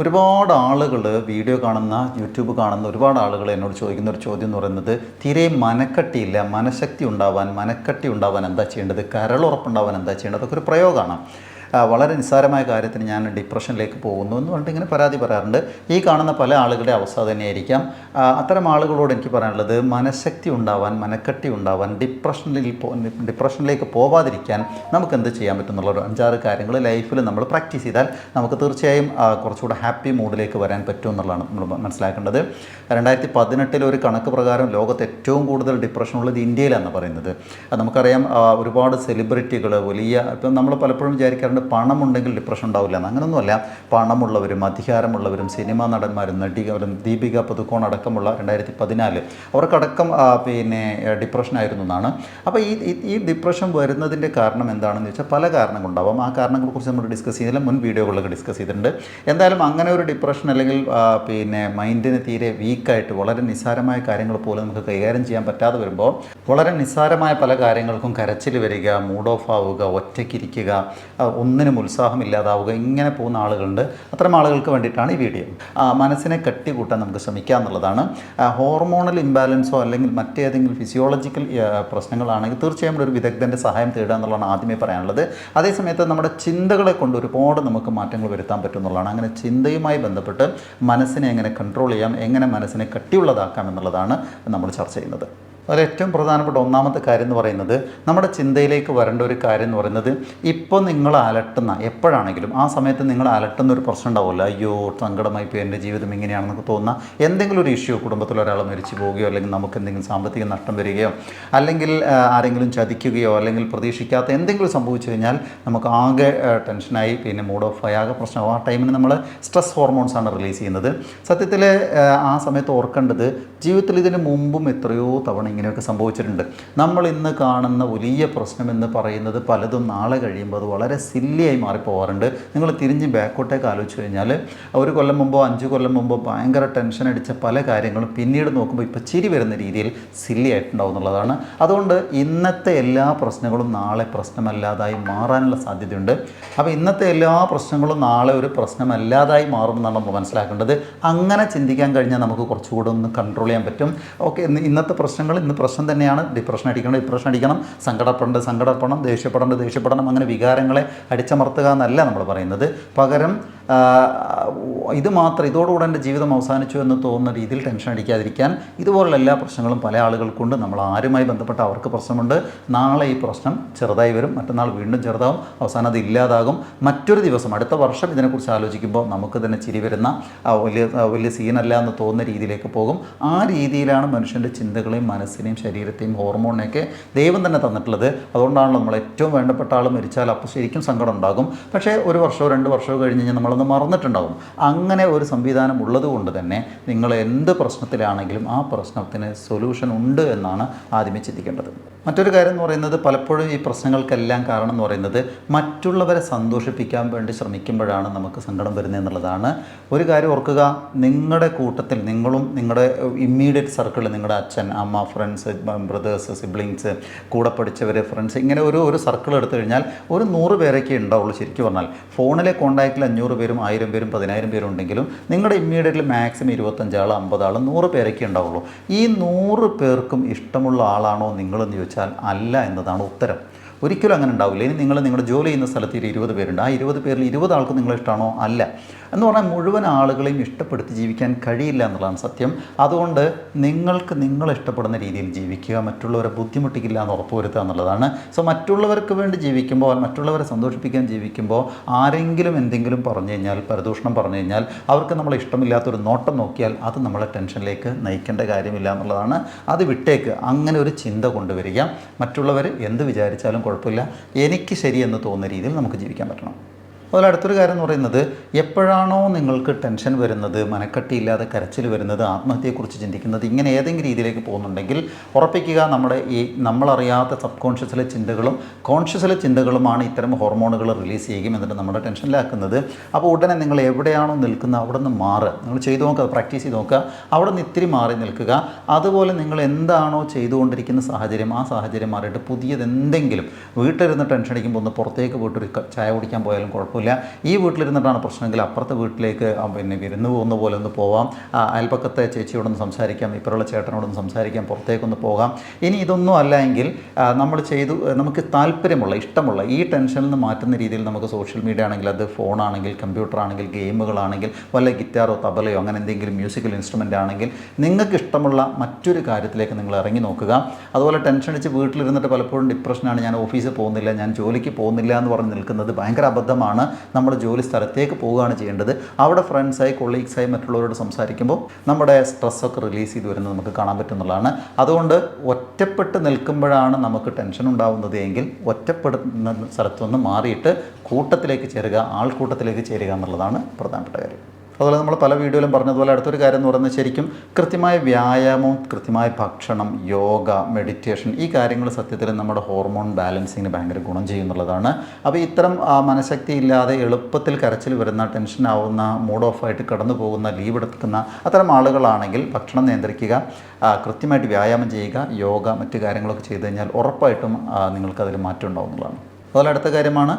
ഒരുപാട് ആളുകൾ വീഡിയോ കാണുന്ന യൂട്യൂബ് കാണുന്ന ഒരുപാട് ആളുകൾ എന്നോട് ചോദിക്കുന്ന ഒരു ചോദ്യം എന്ന് പറയുന്നത് തീരെ മനക്കട്ടിയില്ല മനഃശക്തി ഉണ്ടാവാൻ മനക്കട്ടി ഉണ്ടാവാൻ എന്താ ചെയ്യേണ്ടത്? കരളുറപ്പുണ്ടാവാൻ എന്താ ചെയ്യേണ്ടത്? അതൊക്കെ ഒരു പ്രയോഗമാണ്. വളരെ നിസ്സാരമായ കാര്യത്തിന് ഞാൻ ഡിപ്രഷനിലേക്ക് പോകുന്നു എന്ന് പറഞ്ഞിട്ട് ഇങ്ങനെ പരാതി പറയാറുണ്ട്. ഈ കാണുന്ന പല ആളുകളുടെ അവസ്ഥ തന്നെയായിരിക്കാം. അത്തരം ആളുകളോട് എനിക്ക് പറയാനുള്ളത് മനഃശക്തി ഉണ്ടാവാൻ മനക്കട്ടി ഉണ്ടാവാൻ ഡിപ്രഷനിൽ ഡിപ്രഷനിലേക്ക് പോവാതിരിക്കാൻ നമുക്ക് എന്ത് ചെയ്യാൻ പറ്റും എന്നുള്ളൊരു അഞ്ചാറ് കാര്യങ്ങൾ ലൈഫിൽ നമ്മൾ പ്രാക്ടീസ് ചെയ്താൽ നമുക്ക് തീർച്ചയായും കുറച്ചുകൂടെ ഹാപ്പി മൂഡിലേക്ക് വരാൻ പറ്റും എന്നുള്ളതാണ് നമ്മൾ മനസ്സിലാക്കേണ്ടത്. രണ്ടായിരത്തി പതിനെട്ടിലെ ഒരു കണക്ക് പ്രകാരം ലോകത്ത് ഏറ്റവും കൂടുതൽ ഡിപ്രഷൻ ഉള്ളത് ഇന്ത്യയിലാണ് പറയുന്നത്. നമുക്കറിയാം ഒരുപാട് സെലിബ്രിറ്റികൾ വലിയ ഇപ്പം നമ്മൾ പലപ്പോഴും വിചാരിക്കാറുണ്ട് പണമുണ്ടെങ്കിൽ ഡിപ്രഷൻ ഉണ്ടാവില്ല എന്ന്. പണമുള്ളവരും അധികാരമുള്ളവരും സിനിമാ നടന്മാരും നടികരും ദീപിക പുതുക്കോൺ അടക്കമുള്ള രണ്ടായിരത്തി പതിനാല് അവർക്കടക്കം പിന്നെ ഡിപ്രഷൻ ആയിരുന്നു എന്നാണ്. അപ്പോൾ ഈ ഈ- ഡിപ്രഷൻ വരുന്നതിന്റെ കാരണം എന്താണെന്ന് വെച്ചാൽ പല കാരണങ്ങളുണ്ടാവും. ആ കാരണങ്ങളെക്കുറിച്ച് നമ്മൾ ഡിസ്കസ് ചെയ്തില്ല. മുൻ വീഡിയോകളിലൊക്കെ ഡിസ്കസ് ചെയ്തിട്ടുണ്ട്. എന്തായാലും അങ്ങനെ ഒരു ഡിപ്രഷൻ അല്ലെങ്കിൽ പിന്നെ മൈൻഡിന് തീരെ വീക്കായിട്ട് വളരെ നിസ്സാരമായ കാര്യങ്ങൾ പോലും നമുക്ക് കൈകാര്യം ചെയ്യാൻ പറ്റാതെ വരുമ്പോൾ വളരെ നിസ്സാരമായ പല കാര്യങ്ങൾക്കും കരച്ചിൽ വരിക മൂഡ് ഓഫ് ആവുക ഒറ്റയ്ക്കിരിക്കുക ആ, ഒന്നിനും ഉത്സാഹമില്ലാതാവുക ഇങ്ങനെ പോകുന്ന ആളുകളുണ്ട്. അത്തരം ആളുകൾക്ക് വേണ്ടിയിട്ടാണ് ഈ വീഡിയോ. മനസ്സിനെ മനസ്സിനെ കട്ടികൂട്ടാൻ നമുക്ക് ശ്രമിക്കുക എന്നുള്ളതാണ്. ഹോർമോണൽ ഇംബാലൻസോ അല്ലെങ്കിൽ മറ്റേതെങ്കിലും ഫിസിയോളജിക്കൽ പ്രശ്നങ്ങളാണെങ്കിൽ തീർച്ചയായും ഒരു വിദഗ്ധന്റെ സഹായം തേടുക എന്നുള്ളതാണ് ആദ്യമേ പറയാനുള്ളത്. അതേസമയത്ത് നമ്മുടെ ചിന്തകളെ കൊണ്ട് ഒരുപാട് നമുക്ക് മാറ്റങ്ങൾ വരുത്താൻ പറ്റും എന്നുള്ളതാണ്. അങ്ങനെ ചിന്തയുമായി ബന്ധപ്പെട്ട് മനസ്സിനെ എങ്ങനെ കൺട്രോൾ ചെയ്യാം എങ്ങനെ മനസ്സിനെ കട്ടിയുള്ളതാക്കാം എന്നുള്ളതാണ് നമ്മൾ ചർച്ച ചെയ്യുന്നത്. അതിൽ ഏറ്റവും പ്രധാനപ്പെട്ട ഒന്നാമത്തെ കാര്യം എന്ന് പറയുന്നത് നമ്മുടെ ചിന്തയിലേക്ക് വരേണ്ട ഒരു കാര്യം എന്ന് പറയുന്നത് ഇപ്പോൾ നിങ്ങൾ അലട്ടുന്ന എപ്പോഴാണെങ്കിലും ആ സമയത്ത് നിങ്ങൾ അലട്ടുന്ന ഒരു പ്രശ്നം ഉണ്ടാവുമല്ലോ. അയ്യോ സങ്കടമായി ഇപ്പോൾ എന്റെ ജീവിതം ഇങ്ങനെയാണെന്നൊക്കെ തോന്നുന്ന എന്തെങ്കിലും ഒരു ഇഷ്യൂ കുടുംബത്തിൽ ഒരാൾ മരിച്ചു പോവുകയോ അല്ലെങ്കിൽ നമുക്ക് എന്തെങ്കിലും സാമ്പത്തിക നഷ്ടം വരികയോ അല്ലെങ്കിൽ ആരെങ്കിലും ചതിക്കുകയോ അല്ലെങ്കിൽ പ്രതീക്ഷിക്കാത്ത എന്തെങ്കിലും സംഭവിച്ചു കഴിഞ്ഞാൽ നമുക്ക് ആകെ ടെൻഷനായി പിന്നെ മൂഡ് ഓഫ് ആയി ആകെ പ്രശ്നം ആ ടൈമിന് നമ്മൾ സ്ട്രെസ് ഹോർമോൺസ് ആണ് റിലീസ് ചെയ്യുന്നത്. സത്യത്തിൽ ആ സമയത്ത് ഓർക്കേണ്ടത് ജീവിതത്തിൽ ഇതിന് മുമ്പും എത്രയോ തവണ ഇങ്ങനെയൊക്കെ സംഭവിച്ചിട്ടുണ്ട്. നമ്മൾ ഇന്ന് കാണുന്ന വലിയ പ്രശ്നം എന്ന് പറയുന്നത് പലതും നാളെ കഴിയുമ്പോൾ അത് വളരെ സില്ലിയായി മാറിപ്പോകാറുണ്ട് നിങ്ങൾ തിരിഞ്ഞ് ബാക്കോട്ടേക്ക് ആലോചിച്ച് കഴിഞ്ഞാൽ ഒരു കൊല്ലം മുമ്പോ അഞ്ച് കൊല്ലം മുമ്പോ ഭയങ്കര ടെൻഷൻ അടിച്ച പല കാര്യങ്ങളും പിന്നീട് നോക്കുമ്പോൾ ഇപ്പോൾ ചിരി വരുന്ന രീതിയിൽ സില്ലി അതുകൊണ്ട് ഇന്നത്തെ എല്ലാ പ്രശ്നങ്ങളും നാളെ പ്രശ്നമല്ലാതായി മാറാനുള്ള സാധ്യതയുണ്ട്. അപ്പോൾ ഇന്നത്തെ എല്ലാ പ്രശ്നങ്ങളും നാളെ ഒരു പ്രശ്നമല്ലാതായി മാറുമെന്നാണ് നമ്മൾ മനസ്സിലാക്കേണ്ടത്. അങ്ങനെ ചിന്തിക്കാൻ കഴിഞ്ഞാൽ നമുക്ക് കുറച്ചുകൂടെ ഒന്ന് കൺട്രോൾ ചെയ്യാൻ പറ്റും. ഓക്കെ ഇന്നത്തെ പ്രശ്നങ്ങൾ ഇന്ന് പ്രശ്നം തന്നെയാണ്. ഡിപ്രഷൻ അടിക്കണം ഡിപ്രഷൻ അടിക്കണം സങ്കടപ്പെടേണ്ടത് സങ്കടപ്പെടണം ദേഷ്യപ്പെടേണ്ടത് ദേഷ്യപ്പെടണം അങ്ങനെ വികാരങ്ങളെ അടിച്ചമർത്തുക എന്നല്ല നമ്മൾ പറയുന്നത്. പകരം ഇത് മാത്രം ഇതോടുകൂടെ എന്റെ ജീവിതം അവസാനിച്ചു എന്ന് തോന്നുന്ന രീതിയിൽ ടെൻഷൻ അടിക്കാതിരിക്കാൻ ഇതുപോലുള്ള എല്ലാ പ്രശ്നങ്ങളും പല ആളുകൾക്കുണ്ട്. നമ്മൾ ആരുമായി ബന്ധപ്പെട്ട അവർക്ക് പ്രശ്നമുണ്ട്. നാളെ ഈ പ്രശ്നം ചെറുതായി വരും. മറ്റന്നാൾ വീണ്ടും ചെറുതാവും. അവസാനം അത് ഇല്ലാതാകും. മറ്റൊരു ദിവസം അടുത്ത വർഷം ഇതിനെക്കുറിച്ച് ആലോചിക്കുമ്പോൾ നമുക്ക് തന്നെ ചിരി വരുന്ന വലിയ വലിയ സീനല്ല എന്ന് തോന്നുന്ന രീതിയിലേക്ക് പോകും. ആ രീതിയിലാണ് മനുഷ്യന്റെ ചിന്തകളെയും മനസ്സിനെയും ശരീരത്തെയും ഹോർമോണിനെയൊക്കെ ദൈവം തന്നെ തന്നിട്ടുള്ളത്. അതുകൊണ്ടാണ് നമ്മൾ ഏറ്റവും വേണ്ടപ്പെട്ട ആൾ മരിച്ചാൽ അപ്പോൾ ശരിക്കും സങ്കടം ഉണ്ടാകും. പക്ഷേ ഒരു വർഷമോ രണ്ട് വർഷമോ കഴിഞ്ഞ് കഴിഞ്ഞാൽ നമ്മളൊന്ന് മറന്നിട്ടുണ്ടാകും. അങ്ങനെ ഒരു സംവിധാനം ഉള്ളത് കൊണ്ട് തന്നെ നിങ്ങൾ എന്ത് പ്രശ്നത്തിലാണെങ്കിലും ആ പ്രശ്നത്തിന് സൊല്യൂഷൻ ഉണ്ട് എന്നാണ് ആദ്യമേ ചിന്തിക്കേണ്ടത്. മറ്റൊരു കാര്യം എന്ന് പറയുന്നത് പലപ്പോഴും ഈ പ്രശ്നങ്ങൾക്കെല്ലാം കാരണം എന്ന് പറയുന്നത് മറ്റുള്ളവരെ സന്തോഷിപ്പിക്കാൻ വേണ്ടി ശ്രമിക്കുമ്പോഴാണ് നമുക്ക് സങ്കടം വരുന്നത് എന്നുള്ളതാണ്. ഒരു കാര്യം ഓർക്കുക നിങ്ങളുടെ കൂട്ടത്തിൽ നിങ്ങളും നിങ്ങളുടെ ഇമ്മീഡിയറ്റ് സർക്കിളിൽ നിങ്ങളുടെ അച്ഛൻ അമ്മ ഫ്രണ്ട്സ് ബ്രദേഴ്സ് സിബ്ലിങ്സ് കൂടെ പഠിച്ചവർ ഫ്രണ്ട്സ് ഇങ്ങനെ ഒരു ഒരു സർക്കിൾ എടുത്തു കഴിഞ്ഞാൽ ഒരു നൂറ് പേരൊക്കെ ഉണ്ടാവുള്ളൂ ശരിക്കും പറഞ്ഞാൽ. ഫോണിലെ കോൺടാക്റ്റിൽ അഞ്ഞൂറ് പേരും ആയിരം പേരും പതിനായിരം പേരും ഉണ്ടെങ്കിലും നിങ്ങളുടെ ഇമ്മീഡിയറ്റിൽ മാക്സിമം ഇരുപത്തഞ്ചാൾ അമ്പതാൾ നൂറ് പേരൊക്കെ ഉണ്ടാവുള്ളൂ. ഈ നൂറ് പേർക്കും ഇഷ്ടമുള്ള ആളാണോ നിങ്ങളെന്ന് ചോദിച്ചാൽ അല്ല എന്നതാണ് ഉത്തരം. ഒരിക്കലും അങ്ങനെ ഉണ്ടാവില്ല. ഇനി നിങ്ങൾ നിങ്ങളുടെ ജോലി ചെയ്യുന്ന സ്ഥലത്ത് ഒരു ഇരുപത് പേരുണ്ട്. ആ ഇരുപത് പേരിൽ ഇരുപത് ആൾക്ക് നിങ്ങളെ ഇഷ്ടമാണോ? അല്ല. എന്ന് പറഞ്ഞാൽ മുഴുവൻ ആളുകളെയും ഇഷ്ടപ്പെടുത്തി ജീവിക്കാൻ കഴിയില്ല എന്നുള്ളതാണ് സത്യം. അതുകൊണ്ട് നിങ്ങൾക്ക് നിങ്ങൾ ഇഷ്ടപ്പെടുന്ന രീതിയിൽ ജീവിക്കുക മറ്റുള്ളവരെ ബുദ്ധിമുട്ടിക്കില്ല എന്ന് ഉറപ്പുവരുത്തുക എന്നുള്ളതാണ്. സോ മറ്റുള്ളവർക്ക് വേണ്ടി ജീവിക്കുമ്പോൾ മറ്റുള്ളവരെ സന്തോഷിപ്പിക്കാൻ ജീവിക്കുമ്പോൾ ആരെങ്കിലും എന്തെങ്കിലും പറഞ്ഞു കഴിഞ്ഞാൽ പരദൂഷണം പറഞ്ഞു കഴിഞ്ഞാൽ അവർക്ക് നമ്മളെ ഇഷ്ടമില്ലാത്തൊരു നോട്ടം നോക്കിയാൽ അത് നമ്മളെ ടെൻഷനിലേക്ക് നയിക്കേണ്ട കാര്യമില്ല എന്നുള്ളതാണ്. അത് വിട്ടേക്ക്. അങ്ങനെ ഒരു ചിന്ത കൊണ്ടുവരിക. മറ്റുള്ളവർ എന്ത് വിചാരിച്ചാലും കുഴപ്പമില്ല. എനിക്ക് ശരിയെന്ന് തോന്നുന്ന രീതിയിൽ നമുക്ക് ജീവിക്കാൻ പറ്റണം. അതുപോലെ അടുത്തൊരു കാര്യം എന്ന് പറയുന്നത് എപ്പോഴാണോ നിങ്ങൾക്ക് ടെൻഷൻ വരുന്നത് മനക്കട്ടിയില്ലാതെ കരച്ചിൽ വരുന്നത് ആത്മഹത്യയെക്കുറിച്ച് ചിന്തിക്കുന്നത് ഇങ്ങനെ ഏതെങ്കിലും രീതിയിലേക്ക് പോകുന്നുണ്ടെങ്കിൽ ഉറപ്പിക്കുക നമ്മുടെ ഈ നമ്മളറിയാത്ത സബ് കോൺഷ്യസിലെ ചിന്തകളും കോൺഷ്യസിലെ ചിന്തകളുമാണ് ഇത്തരം ഹോർമോണുകൾ റിലീസ് ചെയ്യുകയും എന്നിട്ട് നമ്മുടെ ടെൻഷനിലാക്കുന്നത്. അപ്പോൾ ഉടനെ നിങ്ങൾ എവിടെയാണോ നിൽക്കുന്നത് അവിടെ നിന്ന് മാറുക നിങ്ങൾ ചെയ്തു നോക്കുക പ്രാക്ടീസ് ചെയ്ത് നോക്കുക അവിടെ നിന്ന് ഇത്തിരി മാറി നിൽക്കുക. അതുപോലെ നിങ്ങൾ എന്താണോ ചെയ്തുകൊണ്ടിരിക്കുന്ന സാഹചര്യം ആ സാഹചര്യം മാറിയിട്ട് പുതിയത് എന്തെങ്കിലും വീട്ടിലിരുന്ന് ടെൻഷൻ അടിക്കുമ്പോൾ ഒന്ന് പുറത്തേക്ക് പോയിട്ട് ഒരു ചായ കുടിക്കാൻ പോയാലും കുഴപ്പമില്ല. കുഴപ്പമൊന്നുമില്ല ഈ വീട്ടിലിരുന്നിട്ടാണ് പ്രശ്നമെങ്കിൽ അപ്പുറത്തെ വീട്ടിലേക്ക് പിന്നെ വിരുന്ന് പോകുന്ന പോലെ ഒന്ന് പോവാം. അയൽപ്പക്കത്തെ ചേച്ചിയോടൊന്ന് സംസാരിക്കാം ഇപ്പുറമുള്ള ചേട്ടനോടൊന്ന് സംസാരിക്കാം പുറത്തേക്കൊന്ന് പോകാം. ഇനി ഇതൊന്നും അല്ല എങ്കിൽ നമ്മൾ ചെയ്തു നമുക്ക് താല്പര്യമുള്ള ഇഷ്ടമുള്ള ഈ ടെൻഷനിൽ നിന്ന് മാറ്റുന്ന രീതിയിൽ നമുക്ക് സോഷ്യൽ മീഡിയ ആണെങ്കിൽ അത് ഫോണാണെങ്കിൽ കമ്പ്യൂട്ടർ ആണെങ്കിൽ ഗെയിമുകളാണെങ്കിൽ വല്ല ഗിറ്റാറോ തബലയോ അങ്ങനെ എന്തെങ്കിലും മ്യൂസിക്കൽ ഇൻസ്ട്രുമെന്റ് ആണെങ്കിൽ നിങ്ങൾക്ക് ഇഷ്ടമുള്ള മറ്റൊരു കാര്യത്തിലേക്ക് നിങ്ങൾ ഇറങ്ങി നോക്കുക. അതുപോലെ ടെൻഷൻ അടിച്ച് വീട്ടിലിരുന്നിട്ട് പലപ്പോഴും ഡിപ്രഷനാണ് ഞാൻ ഓഫീസിൽ പോകുന്നില്ല ഞാൻ ജോലിക്ക് പോകുന്നില്ല എന്ന് പറഞ്ഞ് നിൽക്കുന്നത് ഭയങ്കര അബദ്ധമാണ്. നമ്മൾ ജോലി സ്ഥലത്തേക്ക് പോവുകയാണ് ചെയ്യേണ്ടത്. അവിടെ ഫ്രണ്ട്സായി കൊളീഗ്സായി മറ്റുള്ളവരോട് സംസാരിക്കുമ്പോൾ നമ്മുടെ സ്ട്രെസ്സൊക്കെ റിലീസ് ചെയ്ത് വരുന്നത് നമുക്ക് കാണാൻ പറ്റുന്നതാണ് അതുകൊണ്ട് ഒറ്റപ്പെട്ട് നിൽക്കുമ്പോഴാണ് നമുക്ക് ടെൻഷൻ ഉണ്ടാവുന്നത് എങ്കിൽ ഒറ്റപ്പെടുന്ന സ്ഥലത്തുനിന്ന് മാറിയിട്ട് കൂട്ടത്തിലേക്ക് ചേരുക ആൾക്കൂട്ടത്തിലേക്ക് ചേരുക എന്നുള്ളതാണ് പ്രധാനപ്പെട്ട കാര്യം. അതുപോലെ നമ്മൾ പല വീഡിയോയിലും പറഞ്ഞതുപോലെ അടുത്തൊരു കാര്യം എന്ന് പറയുന്നത് ശരിക്കും കൃത്യമായ വ്യായാമം കൃത്യമായ ഭക്ഷണം യോഗ മെഡിറ്റേഷൻ ഈ കാര്യങ്ങൾ സത്യത്തിൽ നമ്മുടെ ഹോർമോൺ ബാലൻസിങ്ങിന് ഭയങ്കര ഗുണം ചെയ്യുന്നുള്ളതാണ്. അപ്പോൾ ഇത്തരം മനഃശക്തി ഇല്ലാതെ എളുപ്പത്തിൽ കരച്ചിൽ വരുന്ന ടെൻഷൻ ആവുന്ന മൂഡ് ഓഫ് ആയിട്ട് കടന്നു പോകുന്ന ലീവ് എടുക്കുന്ന അത്തരം ആളുകളാണെങ്കിൽ ഭക്ഷണം നിയന്ത്രിക്കുക കൃത്യമായിട്ട് വ്യായാമം ചെയ്യുക യോഗ മറ്റു കാര്യങ്ങളൊക്കെ ചെയ്തു കഴിഞ്ഞാൽ ഉറപ്പായിട്ടും നിങ്ങൾക്കതിൽ മാറ്റം ഉണ്ടാവുന്നതാണ്. അതുപോലെ അടുത്ത കാര്യമാണ്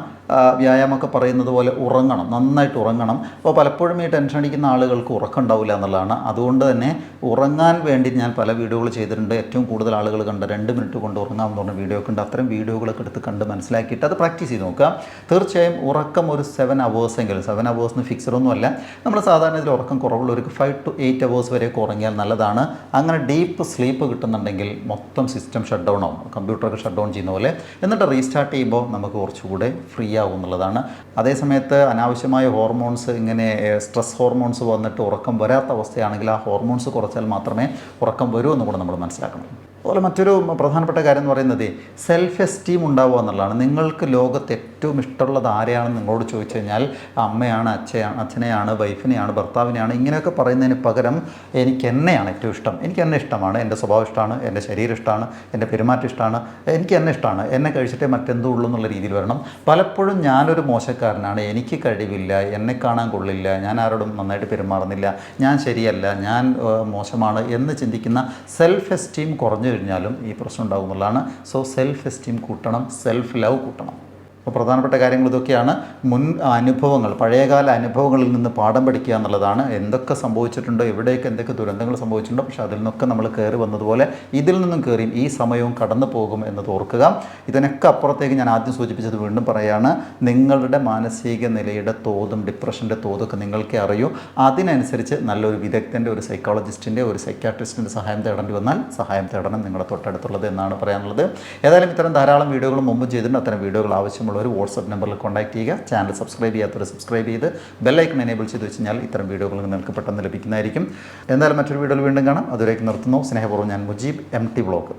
വ്യായാമമൊക്കെ പറയുന്നത് പോലെ ഉറങ്ങണം നന്നായിട്ട് ഉറങ്ങണം. അപ്പോൾ പലപ്പോഴും ഈ ടെൻഷൻ അടിക്കുന്ന ആളുകൾക്ക് ഉറക്കം ഉണ്ടാവില്ല എന്നുള്ളതാണ്. അതുകൊണ്ട് തന്നെ ഉറങ്ങാൻ വേണ്ടി ഞാൻ പല വീഡിയോകൾ ചെയ്തിട്ടുണ്ട്. ഏറ്റവും കൂടുതൽ ആളുകൾ കണ്ട് രണ്ട് മിനിറ്റ് കൊണ്ട് ഉറങ്ങാം എന്ന് പറഞ്ഞ വീഡിയോ ഒക്കെ ഉണ്ട്. അത്തരം വീഡിയോകളൊക്കെ എടുത്ത് കണ്ട് മനസ്സിലാക്കിയിട്ട് അത് പ്രാക്ടീസ് ചെയ്ത് നോക്കുക. തീർച്ചയായും ഉറക്കം ഒരു സെവൻ അവേഴ്സ് എങ്കിലും സെവൻ അവേഴ്സിന് ഫിക്സഡ് ഒന്നുമല്ല നമ്മൾ സാധാരണ ഇതിൽ ഉറക്കം കുറവുള്ളവർക്ക് ഫൈവ് ടു എയ്റ്റ് അവേഴ്സ് വരെയൊക്കെ ഉറങ്ങിയാൽ നല്ലതാണ്. അങ്ങനെ ഡീപ്പ് സ്ലീപ്പ് കിട്ടുന്നുണ്ടെങ്കിൽ മൊത്തം സിസ്റ്റം ഷട്ട് ഡൗൺ ആവും. കമ്പ്യൂട്ടറൊക്കെ ഷട്ട് ഡൗൺ ചെയ്യുന്ന പോലെ. എന്നിട്ട് റീസ്റ്റാർട്ട് ചെയ്യുമ്പോൾ നമുക്ക് കുറച്ചുകൂടെ ഫ്രീ ആവും എന്നുള്ളതാണ്. അതേസമയത്ത് അനാവശ്യമായ ഹോർമോൺസ് ഇങ്ങനെ സ്ട്രെസ് ഹോർമോൺസ് വന്നിട്ട് ഉറക്കം വരാത്ത അവസ്ഥയാണെങ്കിൽ ആ ഹോർമോൺസ് കുറച്ചാൽ മാത്രമേ ഉറക്കം വരൂ എന്ന് കൂടെ നമ്മൾ മനസ്സിലാക്കണം. അതുപോലെ മറ്റൊരു പ്രധാനപ്പെട്ട കാര്യം എന്ന് പറയുന്നത് സെൽഫ് എസ്റ്റീം ഉണ്ടാവുക എന്നുള്ളതാണ്. നിങ്ങൾക്ക് ലോകത്ത് ഏറ്റവും ഇഷ്ടമുള്ളത് ആരെയാണെന്ന് നിങ്ങളോട് ചോദിച്ചു കഴിഞ്ഞാൽ അമ്മയാണ് അച്ഛയാണ് അച്ഛനെയാണ് വൈഫിനെയാണ് ഭർത്താവിനെയാണ് ഇങ്ങനെയൊക്കെ പറയുന്നതിന് പകരം എനിക്ക് എന്നെയാണ് ഏറ്റവും ഇഷ്ടം. എനിക്ക് എന്നെ ഇഷ്ടമാണ്. എന്റെ സ്വഭാവം ഇഷ്ടമാണ്. എന്റെ ശരീരം ഇഷ്ടമാണ്. എന്റെ പെരുമാറ്റം ഇഷ്ടമാണ്. എനിക്ക് എന്നെ ഇഷ്ടമാണ്. എന്നെ കഴിച്ചിട്ടേ മറ്റെന്തോ ഉള്ളൂ എന്നുള്ള രീതിയിൽ വരണം. പലപ്പോഴും ഞാനൊരു മോശക്കാരനാണ്. എനിക്ക് കഴിവില്ല. എന്നെ കാണാൻ കൊള്ളില്ല. ഞാൻ ആരോടും നന്നായിട്ട് പെരുമാറുന്നില്ല. ഞാൻ ശരിയല്ല. ഞാൻ മോശമാണ് എന്ന് ചിന്തിക്കുന്ന സെൽഫ് എസ്റ്റീം കുറഞ്ഞു കഴിഞ്ഞാലും ഈ പ്രശ്നം ഉണ്ടാകുന്നുള്ളതാണ് സോ സെൽഫ് എസ്റ്റീം കൂട്ടണം സെൽഫ് ലവ് കൂട്ടണം. അപ്പോൾ പ്രധാനപ്പെട്ട കാര്യങ്ങൾ ഇതൊക്കെയാണ്. മുൻ അനുഭവങ്ങൾ പഴയകാല അനുഭവങ്ങളിൽ നിന്ന് പാഠം പഠിക്കുക എന്നുള്ളതാണ്. എന്തൊക്കെ സംഭവിച്ചിട്ടുണ്ടോ എവിടെയൊക്കെ എന്തൊക്കെ ദുരന്തങ്ങൾ സംഭവിച്ചിട്ടുണ്ടോ പക്ഷേ അതിൽ നിന്നൊക്കെ നമ്മൾ കയറി വന്നതുപോലെ ഇതിൽ നിന്നും കയറിയും ഈ സമയവും കടന്നു പോകും എന്നത് ഓർക്കുക. ഇതിനൊക്കെ അപ്പുറത്തേക്ക് ഞാൻ ആദ്യം സൂചിപ്പിച്ചത് വീണ്ടും പറയുകയാണ് നിങ്ങളുടെ മാനസിക നിലയുടെ തോതും ഡിപ്രഷന്റെ തോതൊക്കെ നിങ്ങൾക്കേ അറിയൂ. അതിനനുസരിച്ച് നല്ലൊരു വിദഗ്ധന്റെ ഒരു സൈക്കോളജിസ്റ്റിന്റെ ഒരു സൈക്കാട്രിസ്റ്റിന്റെ സഹായം തേടേണ്ടി വന്നാൽ സഹായം തേടണം നിങ്ങളുടെ തൊട്ടടുത്തുള്ളത് എന്നാണ് പറയാനുള്ളത്. ഏതായാലും ഇത്തരം ധാരാളം വീഡിയോകൾ മുമ്പ് ചെയ്തിട്ടുണ്ട്. അത്തരം വീഡിയോകൾ ആവശ്യമുള്ളവർ വാട്സപ്പ് നമ്പറിൽ കോൺടാക്ട് ചെയ്യുക. ചാനൽ സബ്സ്ക്രൈബ് ചെയ്യാത്തവർ സബ്സ്ക്രൈബ് ചെയ്ത് ബെല്ലൈക്കൺ എനേബിൾ ചെയ്ത് വെച്ച് കഴിഞ്ഞാൽ ഇത്തരം വീഡിയോകൾ നിങ്ങൾക്ക് പെട്ടെന്ന് ലഭിക്കുന്നതായിരിക്കും. എന്തായാലും മറ്റൊരു വീഡിയോയിൽ വീണ്ടും കാണാം. അതുവരേക്ക് നിർത്തുന്നു. സ്നേഹപൂർവം ഞാൻ മുജീബ് എം ടി ബ്ലോക്ക്